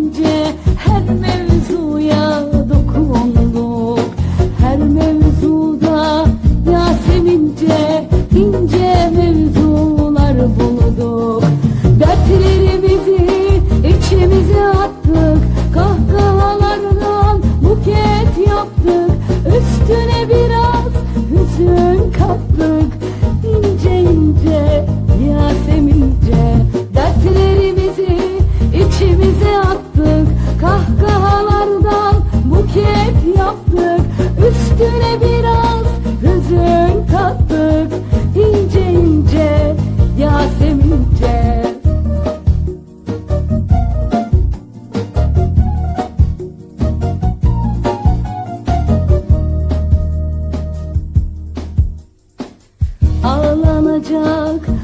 gelince her mevsim Üstüne biraz. Hüzün kattık ince ince Yasemince. Ağlanacak